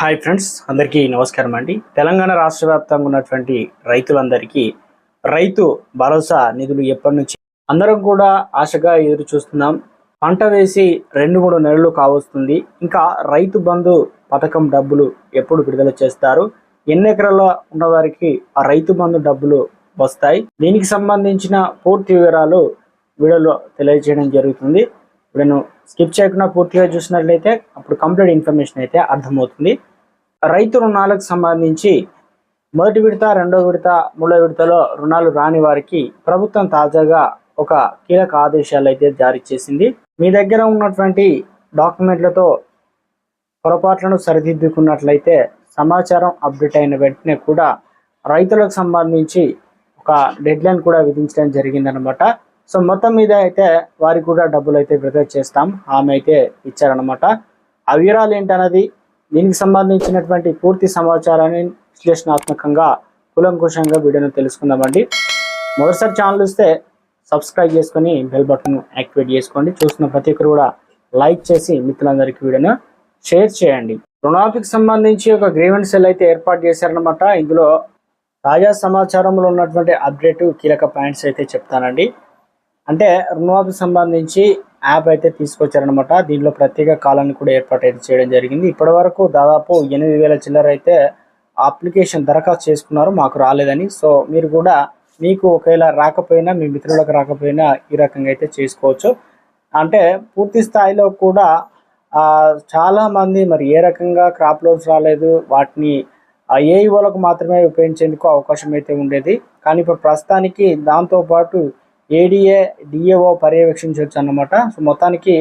Hi friends అందరికీ నమస్కారం అండి. తెలంగాణ రాష్ట్ర వ్యాప్తంగా ఉన్నటువంటి రైతులందరికీ రైతు భరోసా నిధులు ఎప్పటి నుంచి? అందరం కూడా ఆశగా ఎదురు చూస్తున్నాం. పంట వేసి రెండు మూడు నెలలు కావస్తుంది. ఇంకా రైతు బంధు పథకం డబ్బులు ఎప్పుడు విడుదల చేస్తారు? ఎన్ని ఎకరాల్లో ఉన్నవారికి ఆ రైతు బంధు డబ్బులు వస్తాయి? దీనికి సంబంధించిన పూర్తి వివరాలు వీడియోలో తెలియజేయడం జరుగుతుంది. నేను స్కిప్ చేయకుండా పూర్తిగా చూసినట్లయితే అప్పుడు కంప్లీట్ ఇన్ఫర్మేషన్ అయితే అర్థమవుతుంది. రైతు రుణాలకు సంబంధించి మొదటి విడత రెండో విడత మూడో విడతలో రుణాలు రాని వారికి ప్రభుత్వం తాజాగా ఒక కీలక ఆదేశాలు అయితే జారీ చేసింది. మీ దగ్గర ఉన్నటువంటి డాక్యుమెంట్లతో పొరపాట్లను సరిదిద్దుకున్నట్లయితే సమాచారం అప్డేట్ అయిన వెంటనే కూడా రైతులకు సంబంధించి ఒక డెడ్ లైన్ కూడా విధించడం జరిగిందనమాట సో మొత్తం మీద అయితే వారికి కూడా డబ్బులు అయితే విడుదల చేస్తాం. ఆమె అయితే ఇచ్చారనమాట ఆ వివరాలు ఏంటన్నది? దీనికి సంబంధించినటువంటి పూర్తి సమాచారాన్ని విశ్లేషణాత్మకంగా కులంకుశంగా వీడియోను తెలుసుకుందామండి. మొదటిసారి ఛానల్ ఇస్తే సబ్స్క్రైబ్ చేసుకొని బెల్ బటన్ యాక్టివేట్ చేసుకోండి. చూసిన ప్రతి ఒక్కరు కూడా లైక్ చేసి మిత్రులందరికీ వీడియోను షేర్ చేయండి. రుణాఫీకి సంబంధించి ఒక గ్రీవెన్స్ సెల్ అయితే ఏర్పాటు చేశారనమాట ఇందులో తాజా సమాచారంలో ఉన్నటువంటి అప్డేట్ కీలక పాయింట్స్ అయితే చెప్తానండి. అంటే రుణమాఫీకి సంబంధించి యాప్ అయితే తీసుకొచ్చారనమాట దీనిలో ప్రత్యేక కాలాన్ని కూడా ఏర్పాటు అయితే చేయడం జరిగింది. ఇప్పటి వరకు దాదాపు ఎనిమిది వేల చిల్లర అయితే అప్లికేషన్ దరఖాస్తు చేసుకున్నారు. మాకు రాలేదని. సో మీరు కూడా మీకు ఒకవేళ రాకపోయినా మీ మిత్రులకు రాకపోయినా ఈ రకంగా అయితే చేసుకోవచ్చు. అంటే పూర్తి స్థాయిలో కూడా చాలామంది మరి ఏ రకంగా క్రాప్ లోన్స్ రాలేదు వాటిని ఏ మాత్రమే ఉపయోగించేందుకు అవకాశం అయితే ఉండేది. కానీ ఇప్పుడు ప్రస్తుతానికి దాంతోపాటు ఏడిఏ డిఏఓ పర్యవేక్షించవచ్చు అన్నమాట. సో మొత్తానికి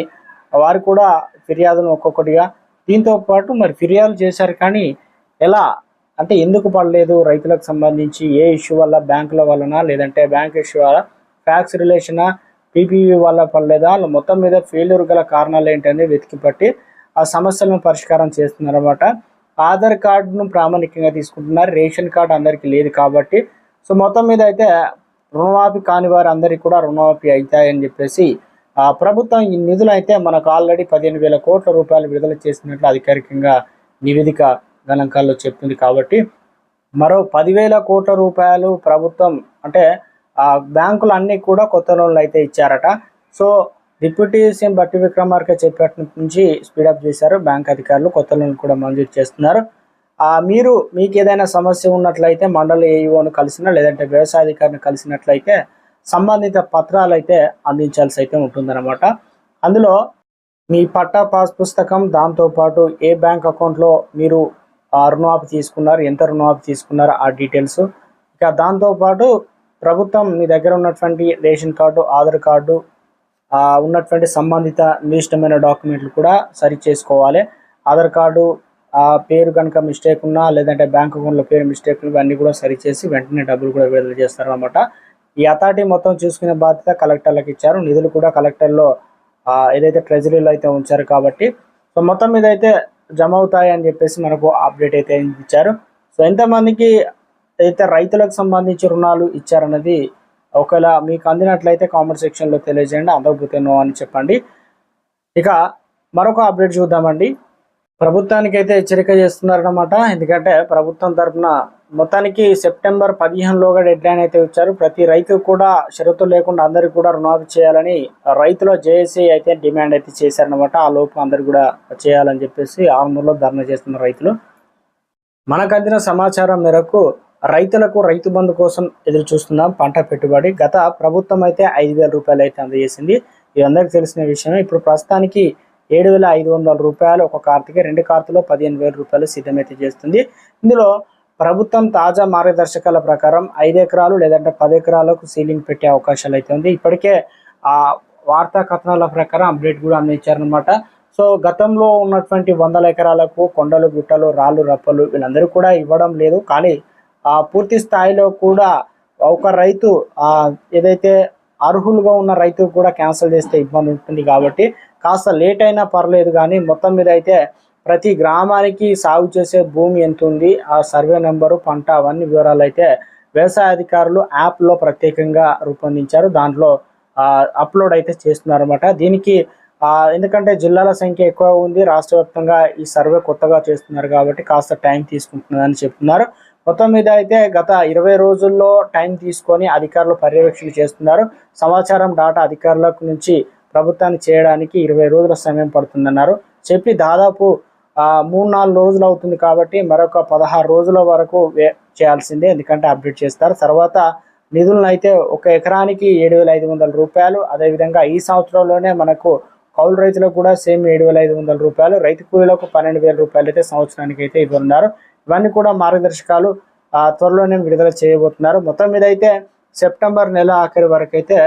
వారు కూడా ఫిర్యాదును ఒక్కొక్కటిగా దీంతో పాటు మరి ఫిర్యాదు చేశారు కానీ ఎలా? అంటే ఎందుకు పడలేదు? రైతులకు సంబంధించి ఏ ఇష్యూ వల్ల బ్యాంకుల వలన లేదంటే బ్యాంక్ ఇష్యూ వల్ల ఫ్యాక్స్ రిలేషనా? పీపీవీ వల్ల పడలేదా? మొత్తం మీద ఫెయిల్యూర్ గల కారణాలు ఏంటనేది వెతికి పట్టి ఆ సమస్యలను పరిష్కారం చేస్తున్నారన్నమాట. ఆధార్ కార్డును ప్రామాణికంగా తీసుకుంటున్నారు. రేషన్ కార్డు అందరికీ లేదు కాబట్టి. సో మొత్తం మీద అయితే రుణమాఫీ కాని వారు అందరికీ కూడా రుణమాఫీ అవుతాయని చెప్పేసి ఆ ప్రభుత్వం ఈ నిధులు అయితే మనకు ఆల్రెడీ పదిహేను వేల కోట్ల రూపాయలు విడుదల చేసినట్లు అధికారికంగా నివేదిక గణాంకాల్లో చెప్తుంది కాబట్టి మరో పదివేల కోట్ల రూపాయలు ప్రభుత్వం అంటే ఆ బ్యాంకులు అన్నీ కూడా కొత్త లోన్లు అయితే ఇచ్చారట. సో డిప్యూటీ సీఎం బట్టి విక్రమార్క చెప్పినట్టు నుంచి స్పీడప్ చేశారు. బ్యాంక్ అధికారులు కొత్త లోన్లు కూడా మంజూరు చేస్తున్నారు. మీరు మీకు ఏదైనా సమస్య ఉన్నట్లయితే మండల ఏఈఓను కలిసినా లేదంటే వ్యవసాయ అధికారిని కలిసినట్లయితే సంబంధిత పత్రాలు అయితే అందించాల్సి అయితే ఉంటుందన్నమాట. అందులో మీ పట్టా పాస్ పుస్తకం దాంతోపాటు ఏ బ్యాంక్ అకౌంట్లో మీరు ఆ రుణమాఫీ తీసుకున్నారు ఎంత రుణమాఫీ తీసుకున్నారు ఆ డీటెయిల్స్. ఇక దాంతోపాటు ప్రభుత్వం మీ దగ్గర ఉన్నటువంటి రేషన్ కార్డు ఆధార్ కార్డు ఉన్నటువంటి సంబంధిత నిర్దిష్టమైన డాక్యుమెంట్లు కూడా సరి చేసుకోవాలి ఆధార్ కార్డు ఆ పేరు కనుక మిస్టేక్ ఉన్నా లేదంటే బ్యాంక్ అకౌంట్లో పేరు మిస్టేక్ ఇవన్నీ కూడా సరిచేసి వెంటనే డబ్బులు కూడా విడుదల చేస్తారు అనమాట ఈ అథారిటీ మొత్తం చూసుకునే బాధ్యత కలెక్టర్లకు ఇచ్చారు. నిధులు కూడా కలెక్టర్లో ఏదైతే ట్రెజరీలో అయితే ఉంచారు కాబట్టి. సో మొత్తం మీద అయితే జమ అవుతాయి అని చెప్పేసి మనకు అప్డేట్ అయితే ఇచ్చారు. సో ఎంతమందికి అయితే రైతులకు సంబంధించి రుణాలు ఇచ్చారన్నది ఒకవేళ మీకు అందినట్లయితే కామెంట్ సెక్షన్లో తెలియజేయండి. అందకపోతే నో అని చెప్పండి. ఇక మరొక అప్డేట్ చూద్దామండి. ప్రభుత్వానికి అయితే హెచ్చరిక చేస్తున్నారన్నమాట. ఎందుకంటే ప్రభుత్వం తరఫున మొత్తానికి సెప్టెంబర్ పదిహేనులోగా డెడ్ లైన్ అయితే ఇచ్చారు. ప్రతి రైతు కూడా షరతులు లేకుండా అందరికి కూడా రుణమాఫీ చేయాలని రైతుల జేఏసీ అయితే డిమాండ్ అయితే చేశారనమాట ఆ లోపు అందరు కూడా చేయాలని చెప్పేసి ఆందోళనలో ధర్నా చేస్తున్న రైతులు. మనకు అందిన సమాచారం మేరకు రైతులకు రైతు బంధు కోసం ఎదురు చూస్తున్నాం. పంట పెట్టుబడి గత ప్రభుత్వం అయితే ఐదు వేల రూపాయలు అయితే అందజేసింది. ఇది తెలిసిన విషయమే. ఇప్పుడు ప్రస్తుతానికి ఏడు వేల ఐదు వందల రూపాయలు ఒక కార్తీకి రెండు కార్తులో పదిహేను వేల రూపాయలు సిద్ధమైతే చేస్తుంది. ఇందులో ప్రభుత్వం తాజా మార్గదర్శకాల ప్రకారం ఐదు ఎకరాలు లేదంటే పది ఎకరాలకు సీలింగ్ పెట్టే అవకాశాలు అయితే ఉంది. ఇప్పటికే ఆ వార్తా కథనాల ప్రకారం అప్డేట్ కూడా అందించారనమాట సో గతంలో ఉన్నటువంటి వందల ఎకరాలకు కొండలు గుట్టలు రాళ్ళు రప్పలు వీళ్ళందరూ కూడా ఇవ్వడం లేదు. కానీ ఆ పూర్తి స్థాయిలో కూడా ఒక రైతు ఏదైతే అర్హులుగా ఉన్న రైతు కూడా క్యాన్సిల్ చేస్తే ఇబ్బంది ఉంటుంది కాబట్టి కాస్త లేట్ అయినా పర్లేదు కానీ మొత్తం మీద అయితే ప్రతి గ్రామానికి సాగు చేసే భూమి ఎంత ఉంది ఆ సర్వే నెంబరు పంట అవన్నీ వివరాలు అయితే వ్యవసాయ అధికారులు యాప్లో ప్రత్యేకంగా రూపొందించారు. దాంట్లో అప్లోడ్ అయితే చేస్తున్నారు అనమాట దీనికి ఎందుకంటే జిల్లాల సంఖ్య ఎక్కువ ఉంది రాష్ట్ర వ్యాప్తంగా ఈ సర్వే కొత్తగా చేస్తున్నారు కాబట్టి కాస్త టైం తీసుకుంటున్నదని చెప్తున్నారు. మొత్తం మీద అయితే గత ఇరవై రోజుల్లో టైం తీసుకొని అధికారులు పర్యవేక్షణ చేస్తున్నారు. సమాచారం డాటా అధికారులకు నుంచి ప్రభుత్వాన్ని చేయడానికి ఇరవై రోజుల సమయం పడుతుందన్నారు. చెప్పి దాదాపు మూడు నాలుగు రోజులు అవుతుంది కాబట్టి మరొక పదహారు రోజుల వరకు వే చేయాల్సిందే. ఎందుకంటే అప్డేట్ చేస్తారు. తర్వాత నిధులను అయితే ఒక ఎకరానికి ఏడు వేల ఐదు వందల రూపాయలు. అదేవిధంగా ఈ సంవత్సరంలోనే మనకు కౌలు రైతులకు కూడా సేమ్ ఏడు వేల ఐదు వందల రూపాయలు. రైతు కూలీలకు పన్నెండు వేల రూపాయలు అయితే సంవత్సరానికి అయితే ఇవ్వనున్నారు. ఇవన్నీ కూడా మార్గదర్శకాలు త్వరలోనే విడుదల చేయబోతున్నారు. మొత్తం మీద అయితే సెప్టెంబర్ నెల ఆఖరి వరకు అయితే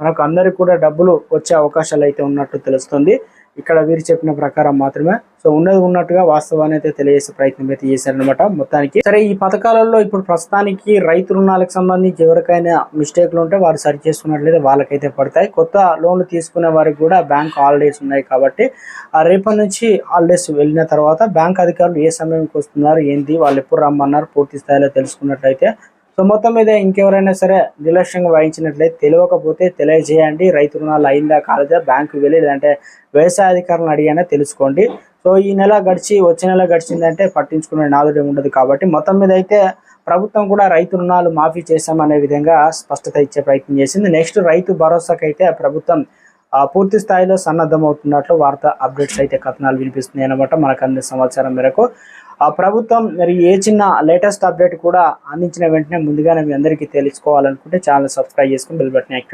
మనకు అందరికి కూడా డబ్బులు వచ్చే అవకాశాలు అయితే ఉన్నట్టు తెలుస్తుంది. ఇక్కడ వీరు చెప్పిన ప్రకారం మాత్రమే. సో ఉన్నది ఉన్నట్టుగా వాస్తవాన్ని అయితే తెలియజేసే ప్రయత్నం అయితే చేశారనమాట మొత్తానికి. సరే ఈ పథకాలలో ఇప్పుడు ప్రస్తుతానికి రైతు రుణాలకు సంబంధించి ఎవరికైనా మిస్టేక్లు ఉంటే వారు సరి చేసుకున్నట్లయితే వాళ్ళకైతే పడతాయి. కొత్త లోన్లు తీసుకునే వారికి కూడా బ్యాంక్ హాలిడేస్ ఉన్నాయి కాబట్టి ఆ రేపటి నుంచి హాలిడేస్ వెళ్ళిన తర్వాత బ్యాంక్ అధికారులు ఏ సమయంకి వస్తున్నారు ఏంటి వాళ్ళు ఎప్పుడు రమ్మన్నారు పూర్తి స్థాయిలో తెలుసుకున్నట్లయితే సో మొత్తం మీద ఇంకెవరైనా సరే నిర్లక్ష్యంగా వహించినట్లయితే తెలియకపోతే తెలియజేయండి. రైతు రుణాలు అయిందా కాలేదా బ్యాంకు వెళ్ళి లేదంటే వ్యవసాయ అధికారులను అడిగానే తెలుసుకోండి. సో ఈ నెల గడిచి వచ్చే నెల గడిచిందంటే పట్టించుకునే నాదుడే ఉండదు కాబట్టి మొత్తం మీద అయితే ప్రభుత్వం కూడా రైతు రుణాలు మాఫీ చేశామనే విధంగా స్పష్టత ఇచ్చే ప్రయత్నం చేసింది. నెక్స్ట్ రైతు భరోసాకైతే ప్రభుత్వం పూర్తి స్థాయిలో సన్నద్ధమవుతున్నట్లు వార్త అప్డేట్స్ అయితే కథనాలు వినిపిస్తున్నాయి అనమాట మనకు అందిన సమాచారం మేరకు. ఆ ప్రభుత్వం మరి ఏ చిన్న లేటెస్ట్ అప్డేట్ కూడా అందించిన వెంటనే ముందుగానే మీ అందరికీ తెలుసుకోవాలనుకుంటే ఛానల్ సబ్స్క్రైబ్ చేసుకుని బెల్ బటన్ యాక్టివ్